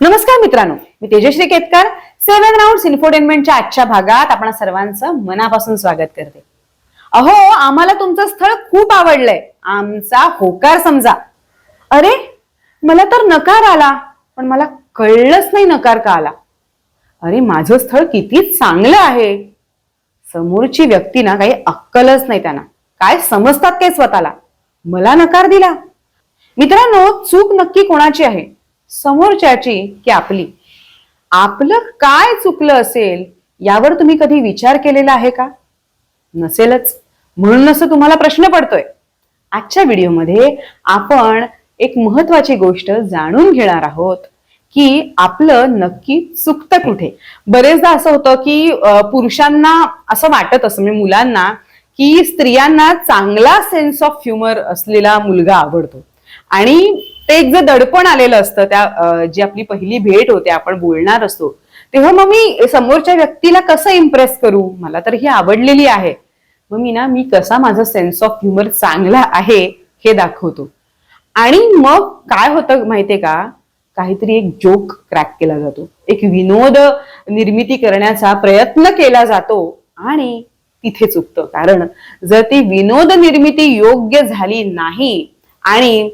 नमस्कार मित्रांनो मी तेजश्री केतकर. सेव्हन राऊंड इन्फोटेनमेंटच्या आजच्या भागात आपण सर्वांचं मनापासून स्वागत करते. अहो आम्हाला तुमचं स्थळ खूप आवडलंय. आमचा होकार समजा. अरे मला तर नकार आला पण मला कळलंच नाही नकार का आला. अरे माझं स्थळ किती चांगलं आहे. समोरची व्यक्ती ना काही अक्कलच नाही त्यांना. काय समजतात काय स्वतःला. मला नकार दिला. मित्रांनो चूक नक्की कोणाची आहे? समोरच्याची की आपली. आपलं काय चुकलं असेल यावर तुम्ही कधी विचार केलेला आहे का? नसेलच. म्हणून असं तुम्हाला प्रश्न पडतोय. आजच्या व्हिडिओमध्ये आपण एक महत्वाची गोष्ट जाणून घेणार आहोत की आपलं नक्की चुकतं कुठे? बरेचदा असं होतं की पुरुषांना असं वाटत असं म्हणजे मुलांना की स्त्रियांना चांगला सेन्स ऑफ ह्युमर असलेला मुलगा आवडतो. आणि ते एक जे दडपण आलेलं असतं त्या जी आपली पहिली भेट होते आपण बोलणार असतो तेव्हा मग मी समोरच्या व्यक्तीला कसं इम्प्रेस करू? मला तर ही आवडलेली आहे. मग मी ना मी कसा माझा सेन्स ऑफ ह्युमर चांगला आहे हे दाखवतो. आणि मग काय होतं माहितीये का? काहीतरी एक जोक क्रॅक केला जातो. एक विनोद निर्मिती करण्याचा प्रयत्न केला जातो आणि तिथे चुकतं कारण जर ती विनोद निर्मिती योग्य झाली नाही आणि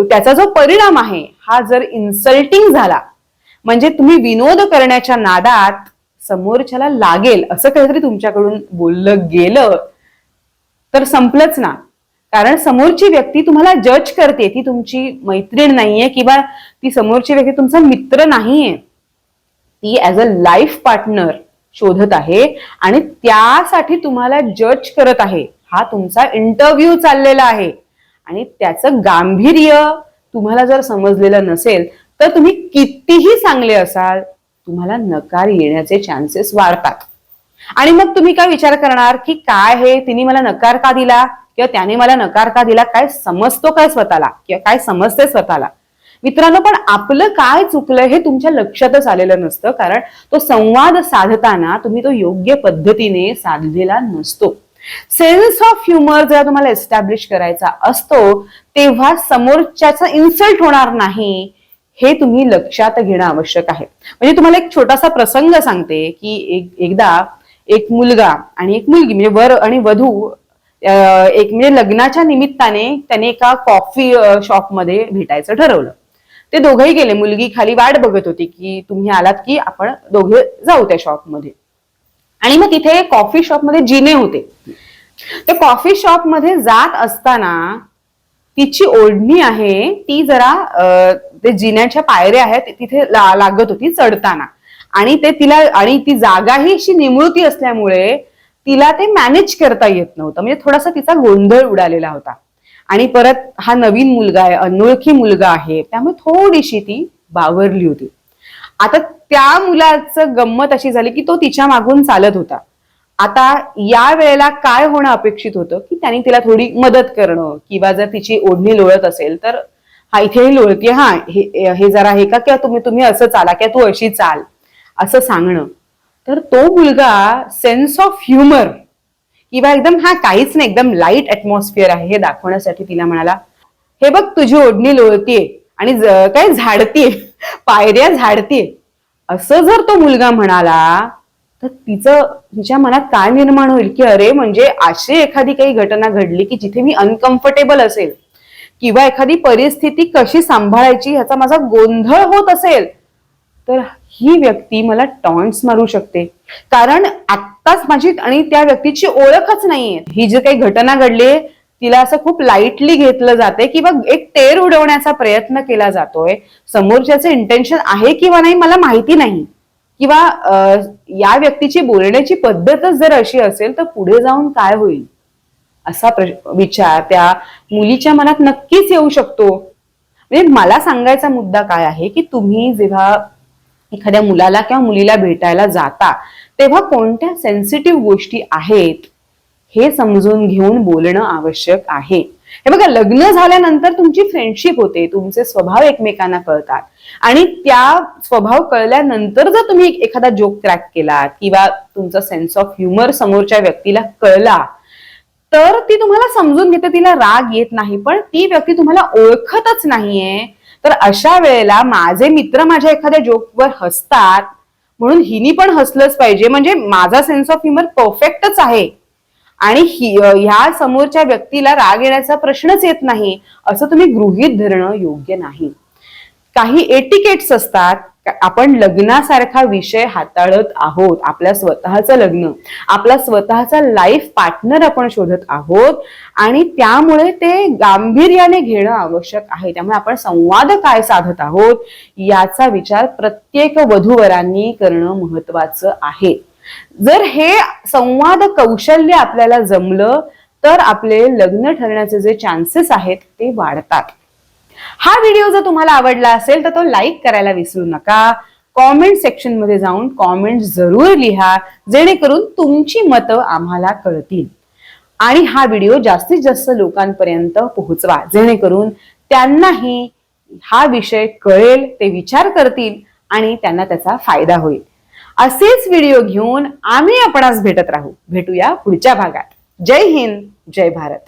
त्याचा जो परिणाम आहे हा जर इन्सल्टिंग झाला म्हणजे तुम्ही विनोद करण्याच्या नादात समोरच्याला लागेल असं काहीतरी तुमच्याकडून बोललं गेलं तर संपलंच ना. कारण समोरची व्यक्ती तुम्हाला जज करते ती तुमची मैत्रीण नाहीये किंवा ती समोरची व्यक्ती तुमचा मित्र नाहीये. ती ऍज अ लाईफ पार्टनर शोधत आहे आणि त्यासाठी तुम्हाला जज करत आहे. हा तुमचा इंटरव्ह्यू चाललेला आहे. आणि त्याचं गांभीर्य तुम्हाला जर समजलेलं नसेल तर तुम्ही कितीही चांगले असाल तुम्हाला नकार येण्याचे चान्सेस वाढतात. आणि मग तुम्ही काय विचार करणार की काय हे तिने मला नकार का दिला? किंवा त्याने मला नकार का दिला? काय समजतो काय स्वतःला? किंवा काय समजते स्वतःला? मित्रांनो पण आपलं काय चुकलं हे तुमच्या लक्षातच आलेलं नसतं कारण तो संवाद साधताना तुम्ही तो योग्य पद्धतीने साधलेला नसतो. सेन्स ऑफ ह्युमर जेव्हा तुम्हाला एस्टॅब्लिश करायचा असतो तेव्हा समोरच्याचा इन्सल्ट होणार नाही हे तुम्ही लक्षात घेणं आवश्यक आहे. म्हणजे तुम्हाला एक छोटासा प्रसंग सांगते की एक एकदा एक मुलगा आणि एक मुलगी म्हणजे वर आणि वधू एक म्हणजे लग्नाच्या निमित्ताने त्याने एका कॉफी शॉपमध्ये भेटायचं ठरवलं. ते दोघंही गेले. मुलगी खाली वाट बघत होती की तुम्ही आलात की आपण दोघे जाऊ त्या शॉपमध्ये आणि मग तिथे कॉफी शॉपमध्ये जिने होते. त्या कॉफी शॉपमध्ये जात असताना तिची ओढणी आहे ती जरा ते जिन्याच्या पायऱ्या आहेत तिथे लागत होती चढताना. आणि ते तिला आणि ती जागाही अशी निमुळती असल्यामुळे तिला ते मॅनेज करता येत नव्हतं. म्हणजे थोडासा तिचा गोंधळ उडालेला होता. आणि परत हा नवीन मुलगा आहे अनोळखी मुलगा आहे त्यामुळे थोडीशी ती बावरली होती. आता त्या मुलाचं गंमत अशी झाली की तो तिच्या मागून चालत होता. आता या वेळेला काय होणं अपेक्षित होतं? की त्यांनी तिला थोडी मदत करणं किंवा जर तिची ओढणी लोळत असेल तर हा इथेही लोळतीये हा हे जरा हे का किंवा तुम्ही तुम्ही असं चाला किंवा तू अशी चाल असं सांगणं. तर तो मुलगा सेन्स ऑफ ह्युमर किंवा एकदम हा काहीच नाही एकदम लाइट ऍटमॉस्फिअर आहे हे दाखवण्यासाठी तिला म्हणाला हे बघ तुझी ओढणी लोळतीये आणि काय झाडतीये पायऱ्या झाडतीये. असं जर तो मुलगा म्हणाला तर तिचं तिच्या मनात काय निर्माण होईल की अरे म्हणजे अशी एखादी काही घटना घडली की जिथे मी अनकम्फर्टेबल असेल किंवा एखादी परिस्थिती कशी सांभाळायची ह्याचा माझा गोंधळ होत असेल तर ही व्यक्ती मला टॉन्ट्स मारू शकते. कारण आत्ताच माझी आणि त्या व्यक्तीची ओळखच नाहीये. ही जी काही घटना घडली तिला असं खूप लाईटली घेतलं जाते किंवा एक टेर उडवण्याचा प्रयत्न केला जातोय. समोरच्याचं इंटेन्शन आहे किंवा नाही मला माहिती नाही. किंवा या व्यक्तीची बोलण्याची पद्धतच जर अशी असेल तर पुढे जाऊन काय होईल? असा विचार त्या मुलीच्या मनात नक्कीच येऊ शकतो. म्हणजे मला सांगायचा मुद्दा काय आहे की तुम्ही जेव्हा एखाद्या मुलाला किंवा मुलीला भेटायला जाता तेव्हा कोणत्या सेन्सिटिव्ह गोष्टी आहेत? हे समजून घेऊन बोलणं आवश्यक आहे. हे बघा लग्न झाल्यानंतर तुमची फ्रेंडशिप होते तुमचे स्वभाव एकमेकांना कळतात. आणि त्या स्वभाव कळल्यानंतर जर तुम्ही एखादा जोक क्रॅक केला किंवा तुमचा सेन्स ऑफ ह्युमर समोरच्या व्यक्तीला कळला तर ती तुम्हाला समजून घेते तिला राग येत नाही. पण ती व्यक्ती तुम्हाला ओळखतच नाहीये. तर अशा वेळेला माझे मित्र माझ्या एखाद्या जोकवर हसतात. म्हणून हिनी पण हसलंच पाहिजे. म्हणजे माझा सेन्स ऑफ ह्युमर परफेक्टच आहे. आणि ह्या समोरच्या व्यक्तीला राग येण्याचा प्रश्नच येत नाही असं तुम्ही गृहीत धरणं योग्य नाही. काही एटिकेट्स असतात आपण लग्नासारखा विषय हाताळत आहोत आपल्या स्वतःचं लग्न आपला स्वतःचा लाईफ पार्टनर आपण शोधत आहोत आणि त्यामुळे ते गांभीर्याने घेणं आवश्यक आहे. त्यामुळे आपण संवाद काय साधत आहोत याचा विचार प्रत्येक वधूवरांनी करणं महत्वाचं आहे. जर हे संवाद कौशल्य आपल्याला जमलं तर आपले लग्न ठरण्याचे जे चान्सेस आहेत ते वाढतात. हा व्हिडिओ जर तुम्हाला आवडला असेल तर तो लाईक करायला विसरू नका. कॉमेंट सेक्शनमध्ये जाऊन कॉमेंट जरूर लिहा जेणेकरून तुमची मतं आम्हाला कळतील. आणि हा व्हिडिओ जास्तीत जास्त लोकांपर्यंत पोहोचवा जेणेकरून त्यांनाही हा विषय कळेल ते विचार करतील आणि त्यांना त्याचा फायदा होईल. असेच व्हिडिओ घेऊन आम्ही आपणास भेटत राहू. भेटूया पुढच्या भागात. जय हिंद जय भारत.